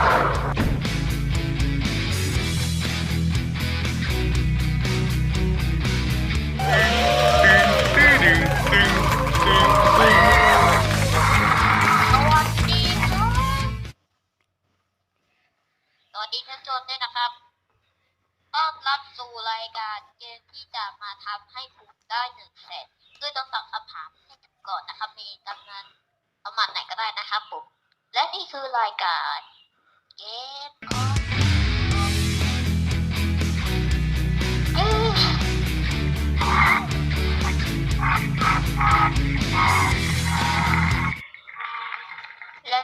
สวัสดีครับสวัสดีท่านผู้ชมด้วยนะครับต้อนรับสู่รายการเกมที่จะมาทำให้คุณได้หนึ่งแสนด้วยต้องตอบคำถามให้ถูกก่อนนะครับ มีจำนวนประมาณไหนก็ได้นะครับผม และนี่คือรายการ และ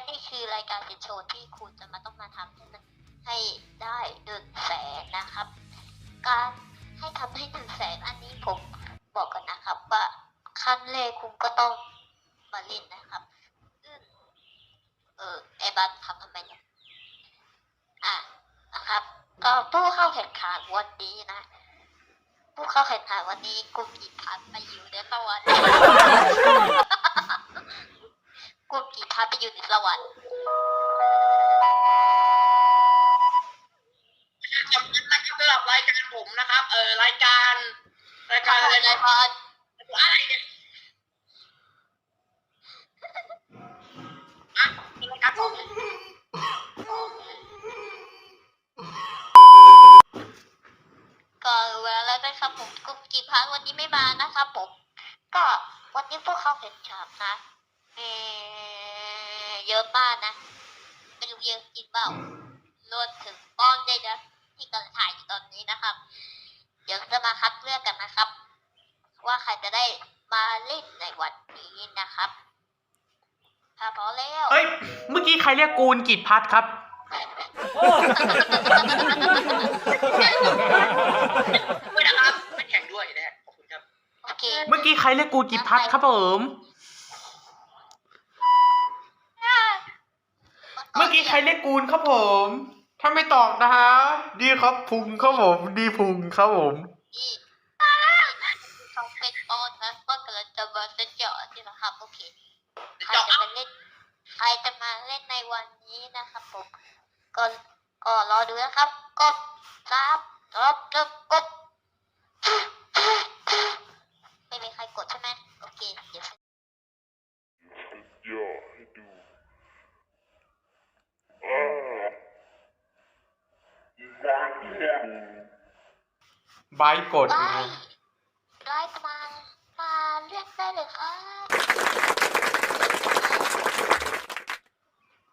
นี่คือรายการเป็นโชว์ที่คุณจะมาต้องมาทำให้มันให้ได้หนึ่งแสนนะครับ การให้ทำให้หนึ่งแสนอันนี้ผมบอกกันนะครับว่าขั้นแรกคุณก็ต้องมาเล่นนะครับ เออไอ้บัสทำทำไมเนี่ย อะนะครับก็ผู้เข้าแข่งขันวันนี้นะ ผู้เข้าแข่งขันวันนี้กลุ่มกี่พันไปอยู่ในสวรรค์กลุ่มกี่พันไปอยู่ในสวรรค์จำเป็นนะครับสำหรับรายการผมนะครับ เออรายการ รายขอการบอะไรคุณนายพรอะไรเนี่ย วันนี้ไม่มานะครับผม ก็วันนี้พวกเขาเห็นฉากนะเออเยอะมากนะไม่รู้เยอะจริงเปล่ารวมถึงป้อนด้วยนะที่กำลังถ่ายอยู่ตอนนี้นะครับ เดี๋ยวจะมาคัดเลือกกันนะครับ ว่าใครจะได้มาเล่นในวันนี้นะครับถ้าพร้อมแล้ว เอ้ย เมื่อกี้ใครเรียกกูลกิจพัฒน์ครับด้วยนะครับ เคเมื่อกี้ใครเรียกกูลกิจพัฒน์ครับผม เมื่อกี้ใครเรียกกูลครับผม ถ้าไม่ตอบนะฮะ ดีครับพุงครับผม ดีพุงครับผมนี่เขาเป็นป้อนนะป้อนกำลังจะมาเล่นเจาะที่นะครับโอเคใครเจาะจะเอามาเล่นใครจะมาเล่นในวันนี้นะครับผมก็ก็รอดูนะครับกดซับกดกดกด ไม่มีใครกดใช่ไหมโอเค เดี๋ยว ย่อให้ดูอ่าวันนี้ บายกดไล่นะฮะไล่มา มาเลือกได้เลยครับ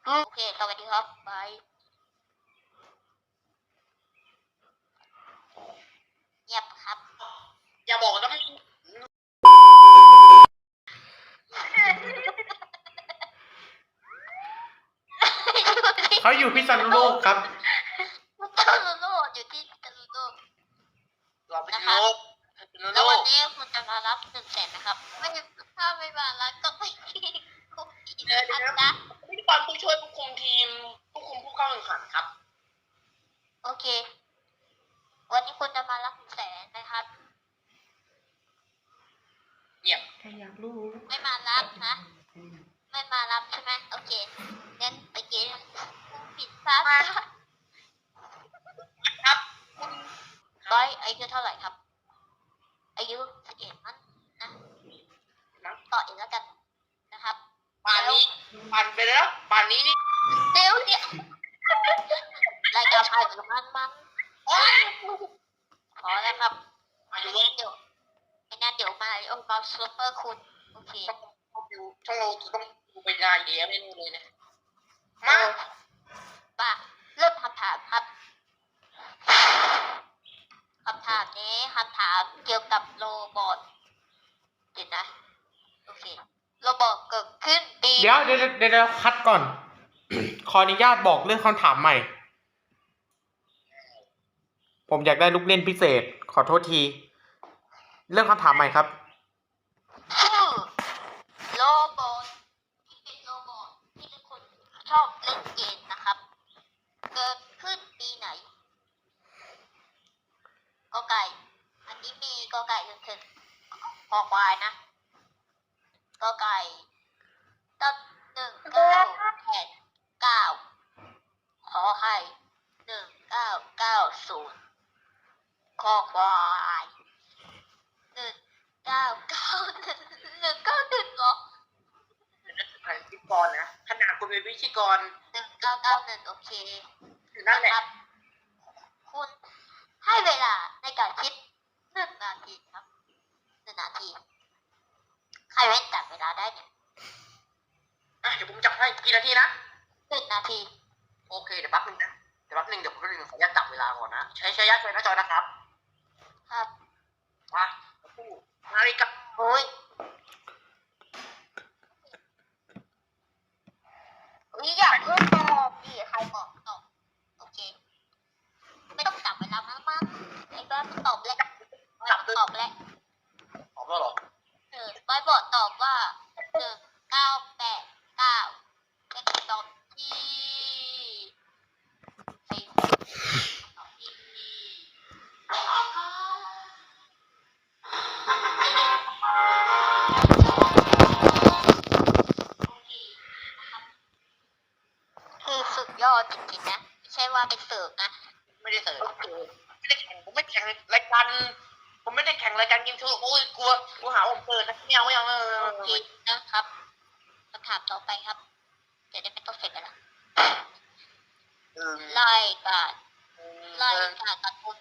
โอเคสวัสดีครับบายเงียบครับ อย่าบอกนะไม่เขาอยู่พิษณุโลกครับ ตะลุโลกอยู่ที่ตะลุโลก เราเป็นโลกเป็นโล แล้ววัน ก นี้คุณจะมารับหนึ่งแสนนะครับ ไม่ถ้าไม่มารับก็ไม่มีคุกอีกอันนะ พิธีกรผู้ช่วยผู้คุมทีมผู้คุมผู้เข้าแข่งขันครับ โอ เค วันนี้คุณจะมารับหนึ่งแสนนะครับ เงียบไม่มารับนะ ไม่มารับใช่ไหมโอเคงั้นไปเกมผิดพลาดครับคุณร้อยอายุเท่าไหร่ครับ อายุสิบเอ็ดมั้งนะต่ออีกแล้วกันนะครับป่านนี้ป่านไปแล้วป่านนี้นี่เดี๋ยวเดี๋ยว รายการผ่านประมาณมันโอ๊ยพอแล้วครับมาไม่ดูงั้นเดี๋ยวไม่งั้นเดี๋ยวมาโอ้บอลซูเปอร์คุณโอเคช่องดูช่องเราต้องดูไปนานเดียวไม่รู้เลยนะมาป่ะเริ่มคำถามครับคำถามนี้คำถามเกี่ยวกับโรบอทเดี๋ยวนะโอเคโรบอทเกิดขึ้นปีเดี๋ยวเดี๋ยวเดี๋ยวเดี๋ยวคัดก่อน ขออนุญาตบอกเรื่องคำถามใหม่ ผมอยากได้ลูกเล่นพิเศษ ขอโทษที เรื่องคำถามใหม่ครับ ชื่อโรบอทที่เป็นโรบอทที่ทุกคนชอบเล่นเกมนะครับ เกิดขึ้นปีไหนกอไก่ อันนี้มีกอไก่จนถึงคอควายนะกอไก่ต้นหนึ่งเก้าแปดเก้าข ขอไข่หนึ่งเก้าเก้าศูนย์คอควายหนึ่งเก้าเก้าหนึ่งหนึ่งเก้าหนึ่งเหรอ ผ่านพิธีกรนะขนาด คุณเป็นพิธีกรหนึ่งเก้าเก้าหนึ่งโอเคนั่นแหละครับ คุณให้เวลาในการคิดหนึ่งนาทีครับหนึ่งนาที ใครเว้นจับเวลาได้เนี่ยอะเดี๋ยวผมจับให้กี่นาทีนะหนึ่งนาทีโอเคเดี๋ยวแป๊บนึงนะเดี๋ยวแป๊บนึงเดี๋ยวผมขออนุญาตจับเวลาก่อนนะใช้ใช้ยัดเลยนะจอยนะครับครับมาคู่นาฬิกาโอ้ย วิอยากเพิ่มตอบดิใครบอกตอบโอเค ไม่ต้องจับเวลามากมั้งไอ้ก็ตอบแล้วตอบแล้วตอบแล้วเหรอเออไว้บอกตอบว่าหนึ่งเก้าแปดเก้า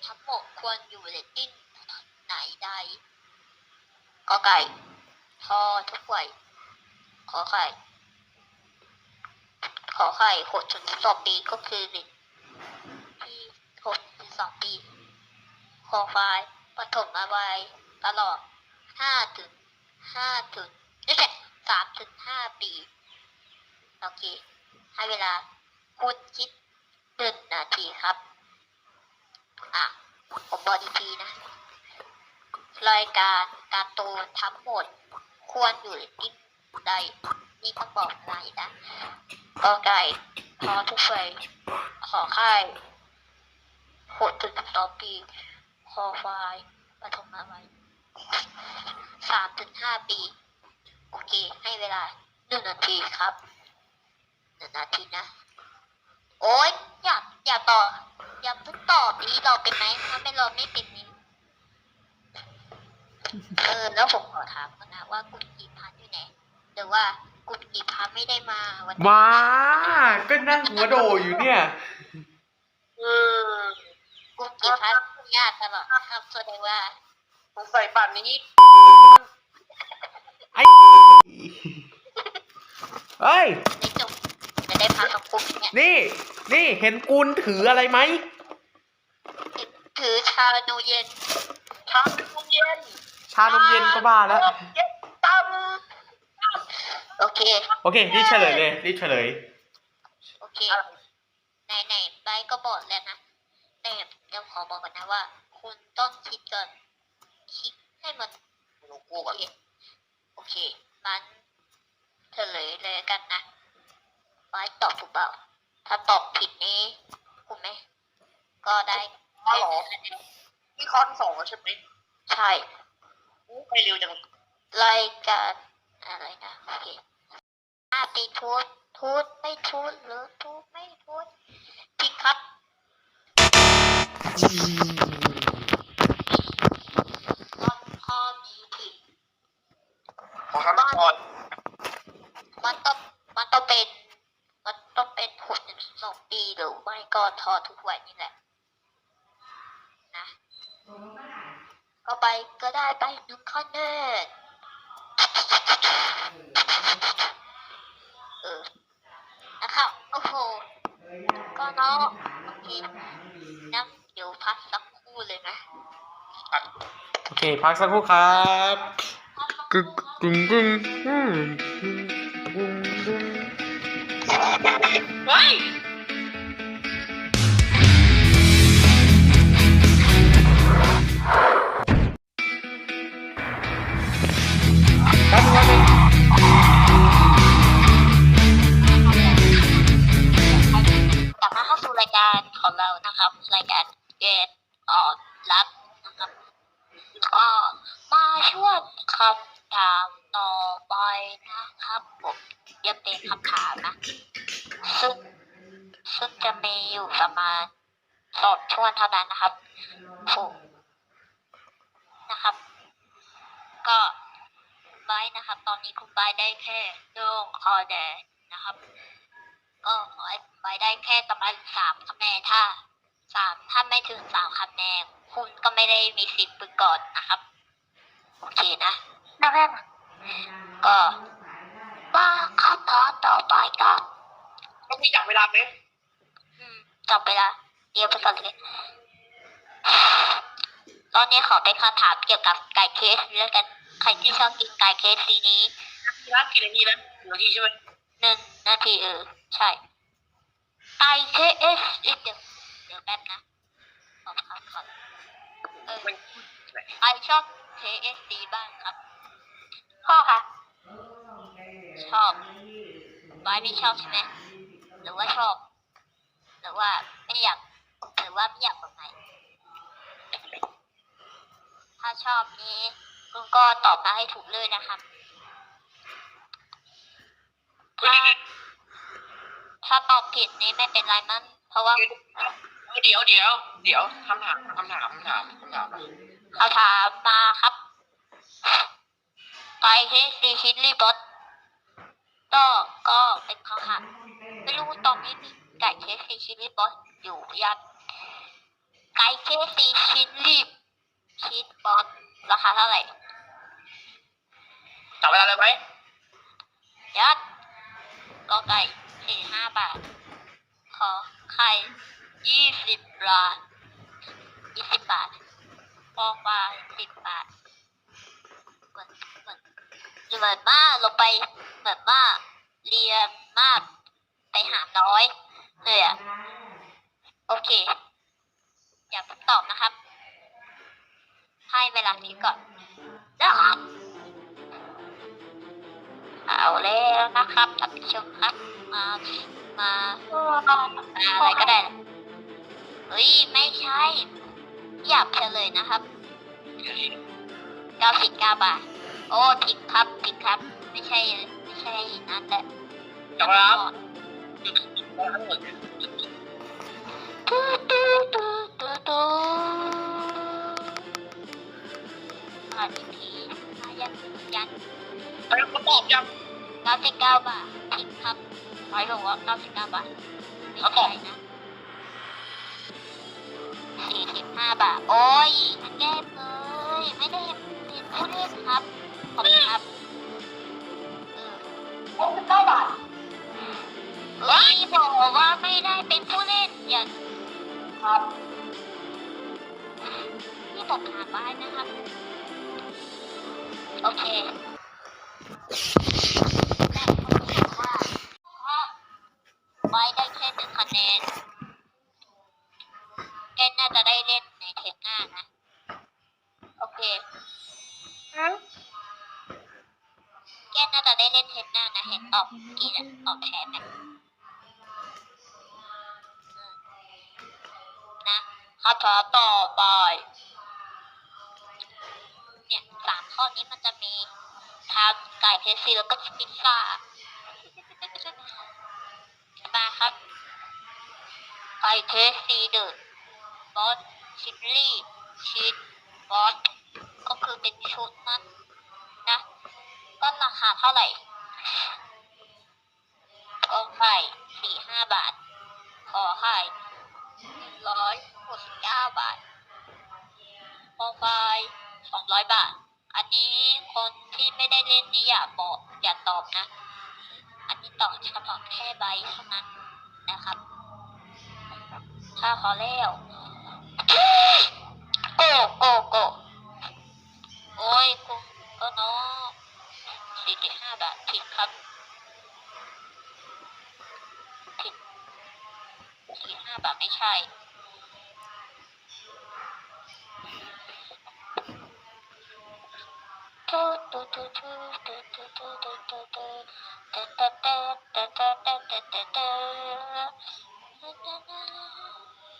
ทั้งหมดควรอยู่เรตติ้งไหนใดกอไก่ทอทุกไวยขอไข่ขอไข่หกถึงสองปีก็คือเรตที่หกถึงสองปีคอควายปฐมอาวัยตลอดห้าถึงห้าถึงไม่ใช่สามถึงห้าปี โอเค ให้เวลาคุณคิดหนึ่งนาทีครับ อะผมบอกอีกทีนะ รายการการ์ตูนทั้งหมด ควรอยู่นที่ใดนี่ต้องบอกไหนะกอไก่พอทุกเฟขอไข่หดถึงสองปีคอควายปฐมวัยสามถึงห้าปี โอเค ให้เวลาหนึ่งนาทีครับหนึ่งนาทีนะ โอ๊ย อย่า อย่าต่อ อย่าเพิ่งตอบนี้เราเป็นไหมถ้าไม่เราไม่เป็นนี้เออแล้วผมขอถามก่อนนะว่าคุณกีพัทอยู่ไหนหรือว่าคุณกีพัทไม่ได้มาวันนี้มา ก็นั่งหัวโดอยู่เนี่ย เออคุณกีพัทญาติตลอดครับแสดงว่าสงสัยป่านนี้เฮ้ย ในจบจะได้พักกับคุณเนี่ยนี่ นี่เห็นกูลถืออะไรไหม ถือชาโนเย็นทางโรงเย็นชานมเย็นก็บ้าแล้ว เย็นตามโอเค โอเค รีบเฉลยเลย รีบเฉลย โอเค ไหนไหนๆใบก็บอกแล้วนะ แต่เดี๋ยวขอบอกก่อนนะว่า คุณต้องคิดก่อน คิดให้มัน โลโก้ก่อน โอเค มันเฉลยเลยกันนะไว้ตอบถูกเปล่า ถ้าตอบผิดนี้ คุณไหม ก็ได้ อ๋อเหรอ นี่ข้อที่สองแล้ว ใช่ไหมใช่อู้ไปเร็วจังรายการอะไรนะโอเคอาปีทูตทูตไม่ทูตหรือทูตไม่ทูตผิดครับข้อข้อนี้ผิดขอคำก่อนมันต้องมันต้องเป็น มันต้องเป็นหกถึงสองปีหรือไม่ก็ทอทุกวันนี่แหละนะ ก็ไปก็ได้ไปหนึ่งคะแนนเออนะครับโอ้โหก็เนาะโอเคนะเดี๋ยวพักสักครู่เลยนะโอเค พักสักครู่ครับกึ่งกึ่งอืมกึ่ง มีอยู่ประมาณสองช่วงเท่านั้นนะครับถูกนะครับ ก็ไบร์ทนะครับ ตอนนี้คุณไบร์ทได้แค่โด่งคอแดงนะครับ ก็ขอให้คุณไบร์ทได้แค่ประมาณสามคะแนนถ้าสามถ้าไม่ถึงสามคะแนนคุณก็ไม่ได้มีสิทธิ์ไปก่อนนะครับ โอเคนะนักเรียนก็มาคำถามต่อไปครับต้องมีจับเวลาไหมอืม จบไปละเดี๋ยวไปก่อนเลยตอนนี้ขอเป็นคำถามเกี่ยวกับไก่เคสแล้วกัน ใครที่ชอบกินไก่เคสซีนี้ทีละกี่นาทีนะหนึ่งนาทีใช่ไหมหนึ่งนาทีเออ ใช่ ไก่เคสเดี๋ยวเดี๋ยวแป๊บนะ ขอพักก่อนเออมันใครชอบ KFC บ้างครับ พ่อค่ะชอบไว้ไม่ชอบใช่ไหม หรือว่าชอบ หรือว่าไม่อยากหรือว่าไม่อยากแบบไหน ถ้าชอบนี้คุณก็ตอบมาให้ถูกเลยนะครับถ้าถ้าตอบผิดนี้ไม่เป็นไรมั้งเพราะว่าเดี๋ยวเดี๋ยวเดี๋ยวคำถามคำถามคำถามคำถามเขาถามมาครับไก่เคซีชิลลี่บอสก็ก็เป็นคำถามไม่รู้ตอนนี้มี ไก่เคซีชิลลี่บอสอยู่ยังไก่เคซีชิลลี่ชีสบอสราคาเท่าไหร่จับเวลาเลยไหมยัดก็ไก่สี่ห้าบาท ขอไข่ยี่สิบบาทยี่สิบบาทฟองปลาสิบบาทเหมือนเหมือนเหมือนมากลงไปเหมือนมากเรียนมากไปหาน้อย เลยอะโอเค อย่าเพิ่งตอบนะครับ ให้เวลาคิดก่อนนะครับเอาแล้วนะครับท่านผู้ชมครับมา มามาอะไรก็ได้นะเฮ้ย ไม่ใช่ อยากเฉลยนะครับ99บาท โอ้ผิดครับผิดครับ ไม่ใช่ ไม่ใช่นั่นแหละจับ เวลาตูตูตูตูตูอ่านอีกทีอะยันยันไปคำตอบยัง99 บาทผิดครับร้อยบอกว่า99 บาทไม่ใช่นะ45 บาท โอ้ยแก้มเลย ไม่ได้เห็นผู้เล่นครับ ขอบคุณครับเออ69บาท เฮ้ยบอกว่าไม่ได้เป็นผู้เล่นอย่าครับนี่บอกหาบ้านนะครับ โอเคแต่เขาบอกว่าถ้าไว้ได้แค่หนึ่งคะแนนแกน่าจะได้เล่นในเทปหน้านะ โอเคแกน่าจะได้เล่นเทปหน้านะเห็นตอบกี่นะตอบแทนนะอื คำถาต่อไปเนี่ยสามข้อนี้มันจะมีทาไก่เพสซีแล้วก็พิซซ่ามาครับไก่เคสซีเดอร์บอสชิลลี่ชีสบอสก็คือเป็นชุดนั้นนะก็ราคาเท่าไหร่กอไข่สี่ห้าบาท ขอไข่ร้อย กสิบเก้าบาทคอไฟสองร้อยบาท อันนี้คนที่ไม่ได้เล่นนี้อย่าบอกอย่าตอบนะ อันนี้ตอบเฉพาะแค่ใบเท่านั้นนะครับ ถ้าขอแล้วโกโกโกโอ้ยคุณก็นาะสี่สิบห้าบาทผิดครับผิดสี่ห้าบาทไม่ใช่ หน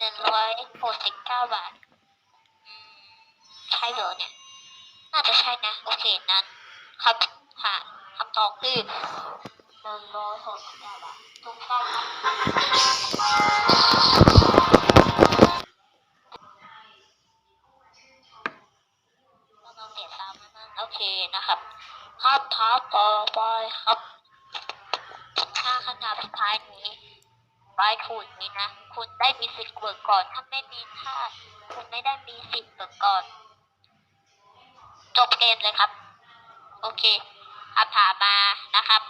ึ่งร้อยหกสิบเก้าบาทอืมใช่เหรอเนี่ย น่าจะใช่นะ โอเคนั้นคำถามคำตอบคือหนึ่งร้อยหกสิบเก้าบาทถูกต้อง นะคนะครับภาพท้าต่อไปครับ ถ้าขนาดสุดท้ายนี้ปลายถูดนี้นะ คุณได้มีสิทธิ์เบิกก่อน ถ้าไม่มีถ้าคุณไม่ได้มีสิทธิ์เบิกก่อน จบเกมเลยครับ โอเคอาผ่ามานะครับ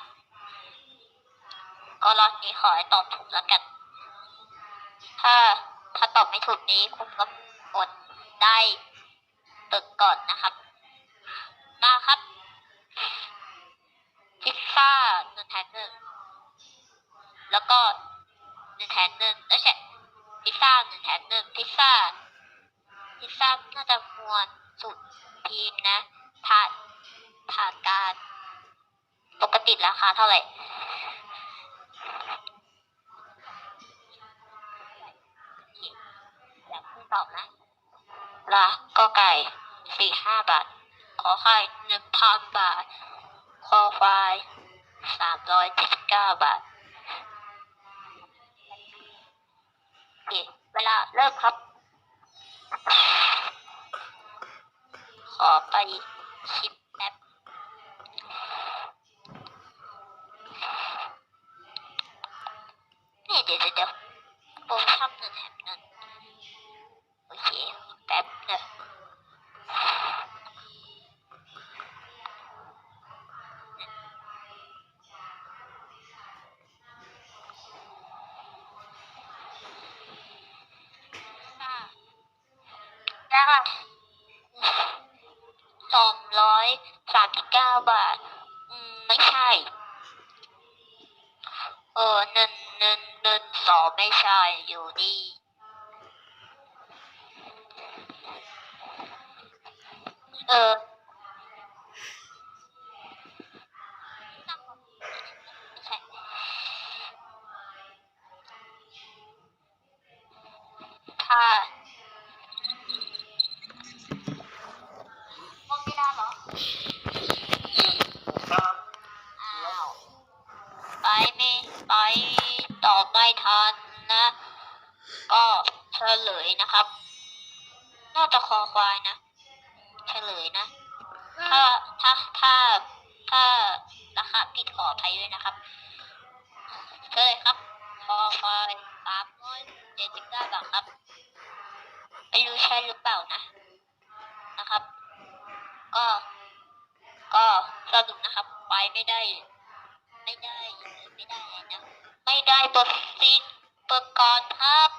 ก็รอบนี้ขอให้ตอบถูกแล้วกัน ถ้าถ้าตอบไม่ถูกนี้คุณก็อดได้เบิกก่อนนะครับ มาครับ พิซซ่าหนึ่งแถมหนึ่งแล้วก็หนึ่งแถมหนึ่งเอ้ยใช่พิซซ่าหนึ่งแถมหนึ่งพิซซ่า พิซซ่าน่าจะมวลสุดทีมนะ ผ่านผ่านการปกติราคาเท่าไหร่อยากคุณตอบนะละก็ไก่สี่ห้าบาท ขอไข่หนึ่งพันบาท คอควายสามร้อยเจ็ดสิบเก้าบาทโอเคเวลาเริ่มครับ ขอไป ร้อยสามสิบเก้าบาท อืม ไม่ใช่ เออหนึ่งหนึ่งหนึ่งสองไม่ใช่อยู่นี่เออ ต่อไม่ทันนะ ก็เฉลยนะครับ น่าจะคอควายนะเฉลยนะ ถ้าถ้าถ้าถ้าราคาผิดขออภัยด้วยนะครับเฉลยครับคอควายสามร้อยเจ็ดสิบเก้าบาทครับไม่รู้ใช่หรือเปล่านะนะครับ ก็ก็สรุปนะครับไปไม่ได้ ไม่ได้ไม่ได้นะ ไม่ได้เปิดซีดเปิดก่อนครับ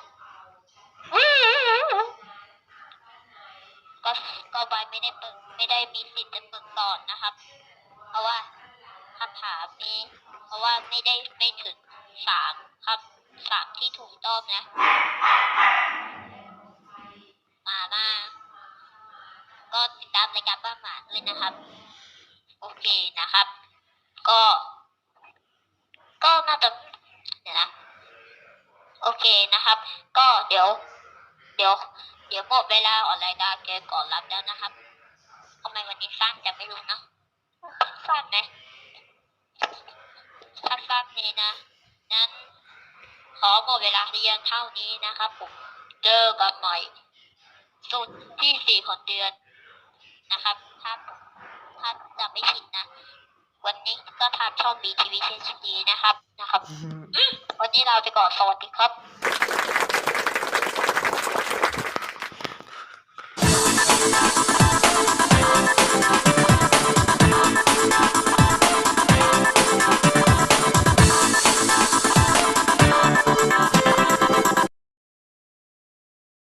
ก็ก็ไปไม่ได้เปิดไม่ได้มีสิทธิ์จะเปิดก่อนนะครับ เพราะว่าคำถามนี้เพราะว่าไม่ได้ไม่ถึงสามครับสามที่ถูกต้องนะ มามาก็ติดตามรายการบ้านหมาด้วยนะครับ โอเคนะครับ ก็ ก็น่าจะ เดี๋ยวนะโอเคนะครับ ก็เดี๋ยว เดี๋ยว เดี๋ยวหมดเวลาออนรายกาเกก่อนรับแล้วนะครับทำไมวันนี้สั้นจะไม่รู้เนาะสั้นไหมสั้นๆนี้นะนั้นขอหมดเวลาเรียนเท่านี้นะครับ ผมเจอกันใหม่สุดที่สี่ของเดือนนะครับ ถ้าถ้าจะไม่ผิดนะ วันนี้ก็ทางช่องบีทีวีเชนดีนะครับนะครับ วันนี้เราไปก่อนสวัสดีครับ